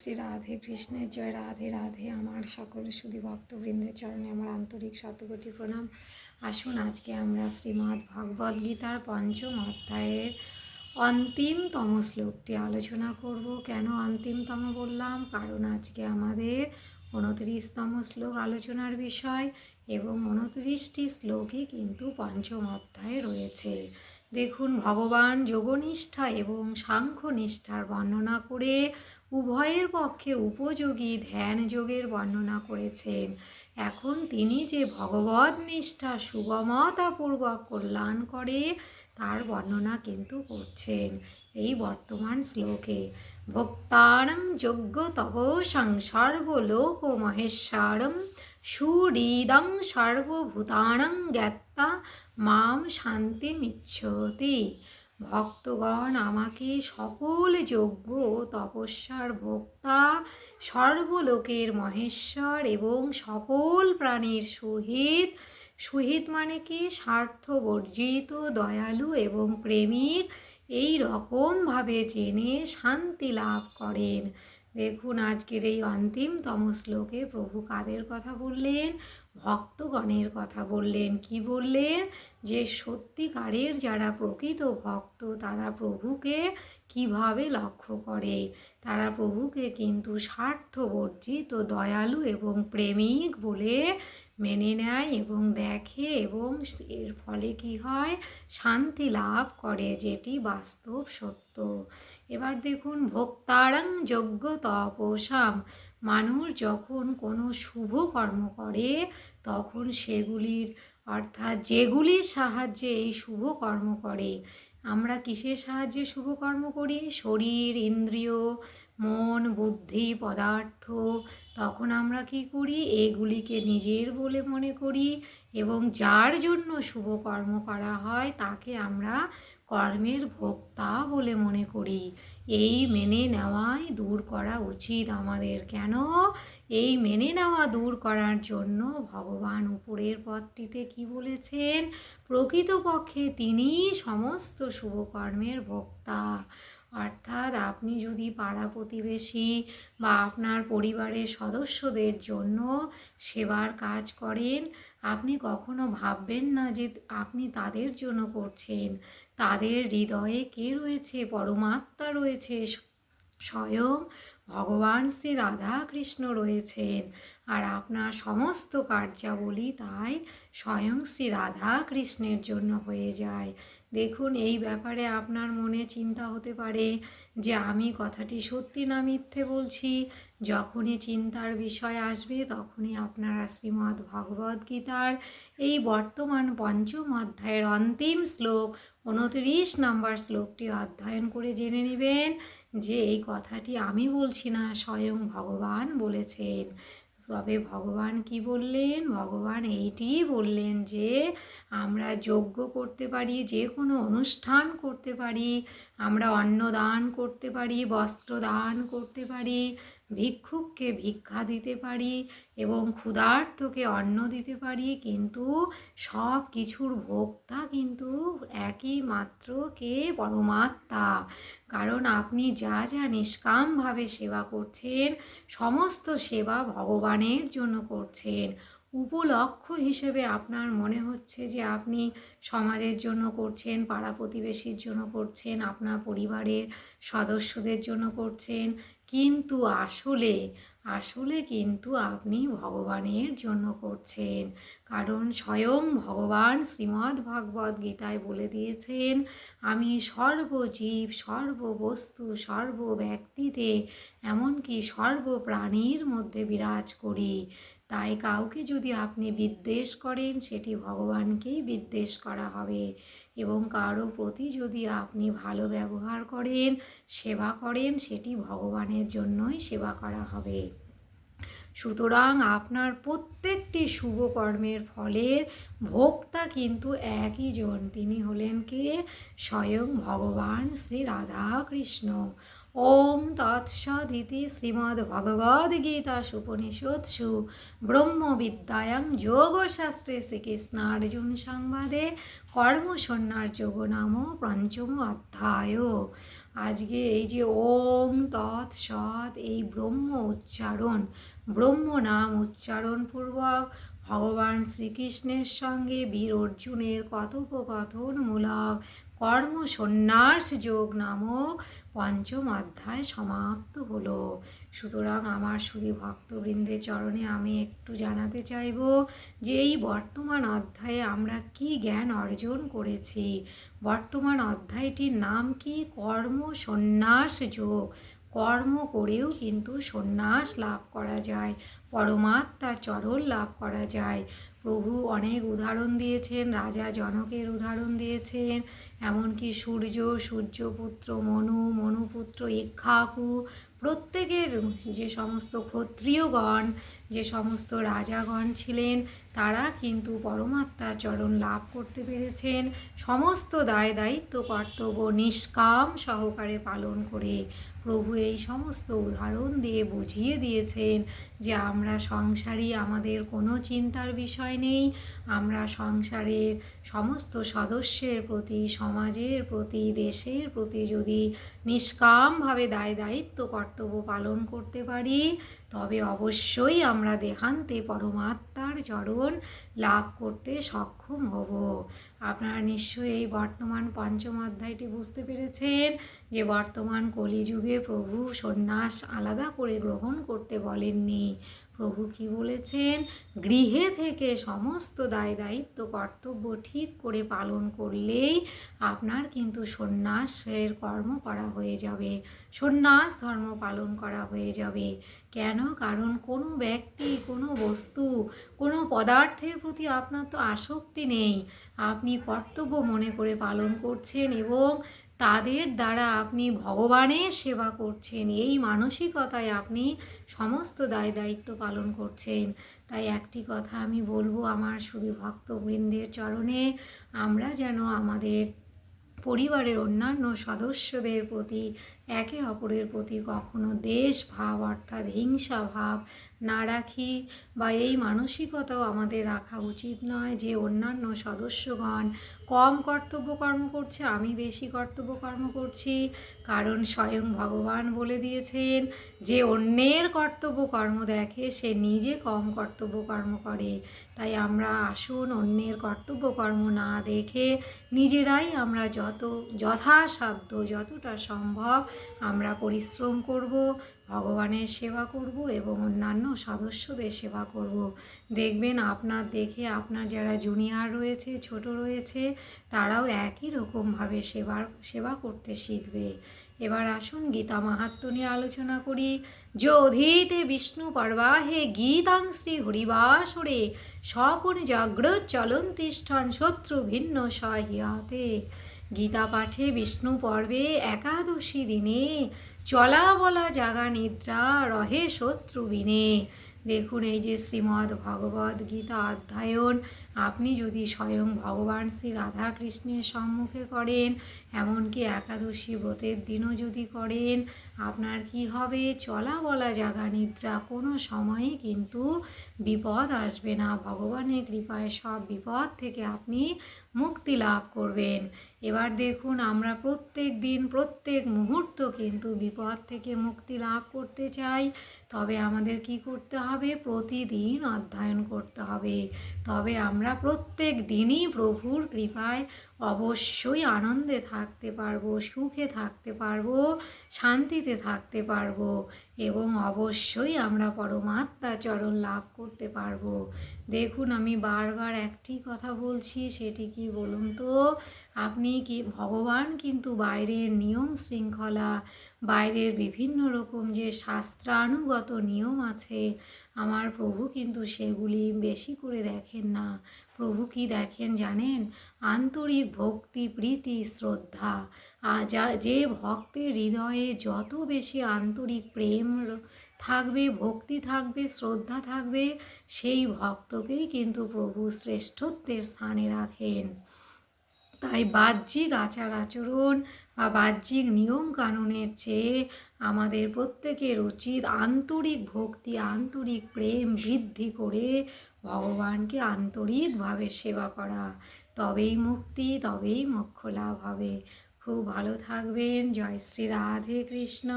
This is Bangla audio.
শ্রী রাধে কৃষ্ণের জয় রাধে রাধে। আমার সকল সুধী ভক্তবৃন্দের চরণে আমার আন্তরিক শতকোটি প্রণাম। আসুন আজকে আমরা শ্রীমদ্ ভগবদ গীতার পঞ্চম অধ্যায়ের অন্তিমতম শ্লোকটি আলোচনা করব। কেন অন্তিমতম বললাম? কারণ আজকে আমাদের উনত্রিশতম শ্লোক আলোচনার বিষয় এবং উনত্রিশটি শ্লোকই কিন্তু পঞ্চম অধ্যায়ে রয়েছে। দেখুন ভগবান যোগনিষ্ঠা এবং সাংখ্যনিষ্ঠার বর্ণনা করে উভয়ের পক্ষে উপযোগী ধ্যান যোগের বর্ণনা করেছেন। এখন তিনি যে ভগবদ নিষ্ঠা সুগমতাপূর্বক কল্যাণ করে, তার বর্ণনা কিন্তু করছেন এই বর্তমান শ্লোকে। ভক্তারং যোগ্য তব সর্বলোক মহেশ্বরম সুহৃদং সর্বভূতানং জ্ঞাত্তা, মাম শান্তিমিচ্ছতি। ভক্তগণ, আমাকে সকল যজ্ঞ তপস্যার ভোক্তা, সর্বলোকের মহেশ্বর এবং সকল প্রাণীর সহিত সহিত মানে কি? স্বার্থ, বর্জিত, দয়ালু এবং প্রেমিক, এই রকমভাবে জেনে শান্তি লাভ করেন। দেখুন আজকের এই অন্তিমতম শ্লোকে প্রভু কাদের কথা বললেন? ভক্তগণের কথা বললেন। কি বললেন? যে সত্যিকারের যারা প্রকৃত ভক্ত, তারা প্রভুকে কীভাবে লক্ষ্য করে? তারা প্রভুকে কিন্তু স্বার্থবর্জিত, দয়ালু এবং প্রেমিক বলে মেনে নেয় এবং দেখে এবং এর ফলে কি হয়? শান্তি লাভ করে, যেটি বাস্তব সত্য। এবার দেখুন ভোক্তারাং যজ্ঞ তপসাম মানুষ যখন কোনো শুভ কর্ম করে, তখন সেগুলির, অর্থাৎ যেগুলির সাহায্যে এই শুভ কর্ম করে। আমরা কিসের সাহায্যে শুভ কর্ম করি? শরীর, ইন্দ্রিয় মন, বুদ্ধি, পদার্থ, তখন আমরা কি করি? এগুলিকে নিজের বলে মনে করি এবং যার জন্য শুভ কর্ম করা হয় তাকে আমরা কর্মের ভোক্তা বলে মনে করি। এই মেনে নেওয়াই দূর করা উচিত আমাদের। কেন? এই মেনে নেওয়া দূর করার জন্য ভগবান উপরের পথটিতে কি বলেছেন? প্রকৃতপক্ষে তিনি সমস্ত শুভকর্মের ভোক্তা। অর্থাৎ আপনি যদি পাড়া প্রতিবেশী বা আপনার পরিবারের সদস্যদের জন্য সেবার কাজ করেন, আপনি কখনো ভাববেন না যে আপনি তাদের জন্য করছেন। তাদের হৃদয়ে কে রয়েছে? পরমাত্মা রয়েছে। স্বয়ং ভগবান শ্রী রাধা কৃষ্ণ রয়েছেন। আর আপনার সমস্ত কার্যাবলী তাই স্বয়ং শ্রী রাধা কৃষ্ণের জন্য হয়ে যায়। দেখুন, এই ব্যাপারে আপনার মনে চিন্তা হতে পারে যে আমি কথাটি সত্যি না মিথ্যে বলছি। যখনই চিন্তার বিষয় আসবে, তখনই আপনারা শ্রীমদ্ ভগবদ গীতার এই বর্তমান পঞ্চম অধ্যায়ের অন্তিম শ্লোক, উনত্রিশ নম্বর শ্লোকটি অধ্যয়ন করে জেনে নেবেন যে এই কথাটি আমি বলছি না, স্বয়ং ভগবান বলেছেন। তবে ভগবান কি বললেন? ভগবান এইটিই বললেন যে, আমরা যজ্ঞ করতে পারি, যে কোনো অনুষ্ঠান করতে পারি, আমরা অন্ন দান করতে পারি বস্ত্র দান করতে পারি ভিক্ষুককে ভিক্ষা দিতে পারি এবং ক্ষুধার্তকে অন্ন দিতে পারি, কিন্তু সব কিছুর ভোক্তা কিন্তু একই মাত্র কে? পরমাত্মা। কারণ আপনি যা যা নিষ্কামভাবে সেবা করছেন, সমস্ত সেবা ভগবানের জন্য করছেন। উপলক্ষ হিসেবে আপনার মনে হচ্ছে যে আপনি সমাজের জন্য করছেন, পাড়া প্রতিবেশীর জন্য করছেন, আপনার পরিবারের সদস্যদের জন্য করছেন কিন্তু আসলে আসলে কিন্তু আপনি ভগবানের জন্য করছেন। কারণ স্বয়ং ভগবান শ্রীমদ্ ভাগবত গীতায় বলে দিয়েছেন, আমি সর্বজীব, সর্ববস্তু, সর্বব্যক্তিতে, এমনকি সর্বপ্রাণীর মধ্যে বিরাজ করি। তাই কাউকে যদি আপনি বিদ্বেষ করেন, সেটি ভগবানকেই বিদ্বেষ করা হবে। এবং কারও প্রতি যদি আপনি ভালো ব্যবহার করেন, সেবা করেন, সেটি ভগবানের জন্যই সেবা করা হবে। সুতরাং আপনার প্রত্যেকটি শুভ কর্মের ফলের ভোক্তা কিন্তু একই জন। তিনি হলেন কে? স্বয়ং ভগবান শ্রী রাধা কৃষ্ণ ওম তৎসদিতি শ্রীমদ্ভগবদ্গীতাসুপনিষৎসু। ব্রহ্মবিদ্যায়াং যোগশাস্ত্রে শ্রীকৃষ্ণার্জুন সংবাদে কর্মসন্ন্যাস যোগ নাম পঞ্চম অধ্যায়। আজকে এই যে ওম তৎ সৎ এই ব্রহ্ম উচ্চারণ, ব্রহ্ম নাম উচ্চারণ পূর্বক ভগবান শ্রীকৃষ্ণের সঙ্গে বীর অর্জুনের কথোপকথনমূলক কর্ম সন্ন্যাস যোগ নামক পঞ্চম অধ্যায় সমাপ্ত হলো। সুতরাং আমার শুধু ভক্তবৃন্দের চরণে আমি একটু জানাতে চাইব যে এই বর্তমান অধ্যায়ে আমরা কি জ্ঞান অর্জন করেছি? বর্তমান অধ্যায়টির নাম কি? কর্ম সন্ন্যাস যোগ কর্ম করেও কিন্তু সন্ন্যাস লাভ করা যায়, পরমাত্মার চরণ লাভ করা যায়। প্রভু অনেক উদাহরণ দিয়েছেন রাজা জনকের উদাহরণ দিয়েছেন এমনকি সূর্য সূর্যপুত্র মনু মনুপুত্র ইক্ষাকু প্রত্যেকের যে সমস্ত ক্ষত্রিয়গণ, যে সমস্ত রাজাগণ ছিলেন, তারা কিন্তু পরমাত্মার চরণ লাভ করতে পেরেছেন। সমস্ত দায় দায়িত্ব, কর্তব্য, নিষ্কাম সহকারে পালন করে প্রভু এই সমস্ত উদাহরণ দিয়ে বুঝিয়ে দিয়েছেন যে আমরা সংসারী, আমাদের কোনো চিন্তার বিষয় নেই। আমরা সংসারের সমস্ত সদস্যের প্রতি, সমাজের প্রতি, দেশের প্রতি যদি নিষ্কামভাবে দায় দায়িত্ব, কর্তব্য পালন করতে পারি। তবে অবশ্যই আমরা দেহান্তে পরমাত্মার চরণ লাভ করতে সক্ষম হব। আপনারা নিশ্চয়ই এই বর্তমান পঞ্চম অধ্যায়টি বুঝতে পেরেছেন যে বর্তমান কলিযুগে প্রভু সন্ন্যাস আলাদা করে গ্রহণ করতে বলেননি। প্রভু কি বলেছেন? গৃহে থেকে সমস্ত দায় দায়িত্ব কর্তব্য ঠিক করে পালন করলেই আপনার কিন্তু সন্ন্যাসের কর্ম করা হয়ে যাবে। সন্ন্যাস ধর্ম পালন করা হয়ে যাবে। কেন? কারণ কোনো ব্যক্তি, কোনো বস্তু, কোনো পদার্থের প্রতি আপনার তো আসক্তি নেই। আপনি কর্তব্য মনে করে পালন করছেন এবং তাদের দ্বারা আপনি ভগবানের সেবা করছেন, এই মানসিকতায় আপনি সমস্ত দায় দায়িত্ব পালন করছেন। তাই একটি কথা আমি বলব আমার শুধু ভক্তবৃন্দের চরণে, আমরা যেন আমাদের পরিবারের অন্যান্য সদস্যদের প্রতি, একে অপরের প্রতি কখনো দেশ ভাব অর্থাৎ হিংসা ভাব না রাখি বা এই মানসিকতাও আমাদের রাখা উচিত নয় যে অন্যান্য সদস্যগণ কম কর্তব্য কর্ম করছে, আমি বেশি কর্তব্য কর্ম করছি। কারণ স্বয়ং ভগবান বলে দিয়েছেন যে অন্যের কর্তব্য কর্ম দেখে সে নিজে কম কর্তব্য কর্ম করে। তাই আমরা আসুন অন্যের কর্তব্য কর্ম না দেখে নিজেরাই আমরা যত যথাসাধ্য, যতটা সম্ভব আমরা পরিশ্রম করব। ভগবানের সেবা করব এবং অন্যান্য সদস্যদের সেবা করব। দেখবেন আপনার দেখে আপনার যারা জুনিয়র রয়েছে, ছোট রয়েছে, তারাও একই রকমভাবে সেবার, সেবা করতে শিখবে। এবার আসুন গীতা মাহাত্ম নিয়ে আলোচনা করি। যোধীতে বিষ্ণু পর্বাহে গীতাং শ্রী হরিবাসরে স্বপনে জাগ্রত চলন্তিষ্ঠন শত্রু ভিন্ন সহিয়াতে। গীতা পাঠে বিষ্ণু পর্বে একাদশী দিনে চলা বলা জাগা নিদ্রা রহে শত্রু বিনে। দেখুন এই যে শ্রীমদ্ ভগবদ গীতা অধ্যয়ন আপনি যদি স্বয়ং ভগবান শ্রী রাধাকৃষ্ণের সম্মুখে করেন, এমনকি একাদশী ব্রতের দিনও যদি করেন, আপনার কি হবে? চলা বলা জাগা নিদ্রা কোনো সময়ে কিন্তু বিপদ আসবে না। ভগবানের কৃপায় সব বিপদ থেকে আপনি মুক্তি লাভ করবেন। এবার দেখুন, আমরা প্রত্যেক দিন, প্রত্যেক মুহূর্ত কিন্তু বিপদ থেকে মুক্তি লাভ করতে চাই। তবে আমাদের কি করতে হবে? প্রতিদিন অধ্যয়ন করতে হবে। তবে আমরা প্রত্যেক দিনই প্রভুর কৃপায় অবশ্যই আনন্দে থাকতে পারব, সুখে থাকতে পারব, শান্তিতে থাকতে পারব এবং অবশ্যই আমরা পরমাত্মা চরণ লাভ করতে পারব। দেখুন, আমি বারবার একটি কথা বলছি, সেটি কি বলুন তো? আপনি কি, ভগবান কিন্তু বাইরের নিয়ম শৃঙ্খলা, বাইরের বিভিন্ন রকম যে শাস্ত্রানুগত নিয়ম আছে আমার প্রভু কিন্তু সেগুলি বেশি করে দেখেন না। প্রভু কি দেখেন জানেন? আন্তরিক ভক্তি, প্রীতি, শ্রদ্ধা। যা যে ভক্তের হৃদয়ে যত বেশি আন্তরিক প্রেম থাকবে, ভক্তি থাকবে, শ্রদ্ধা থাকবে, সেই ভক্তকেই কিন্তু প্রভু শ্রেষ্ঠত্বের স্থানে রাখেন। তাই বাহ্যিক আচার আচরণ বা বাহ্যিক নিয়ম কানুনের চেয়ে আমাদের প্রত্যেকের উচিত আন্তরিক ভক্তি, আন্তরিক প্রেম বৃদ্ধি করে ভগবানকে আন্তরিকভাবে সেবা করা। তবেই মুক্তি, তবেই মোক্ষ লাভ হবে। খুব ভালো থাকবেন। জয় শ্রী রাধে কৃষ্ণ।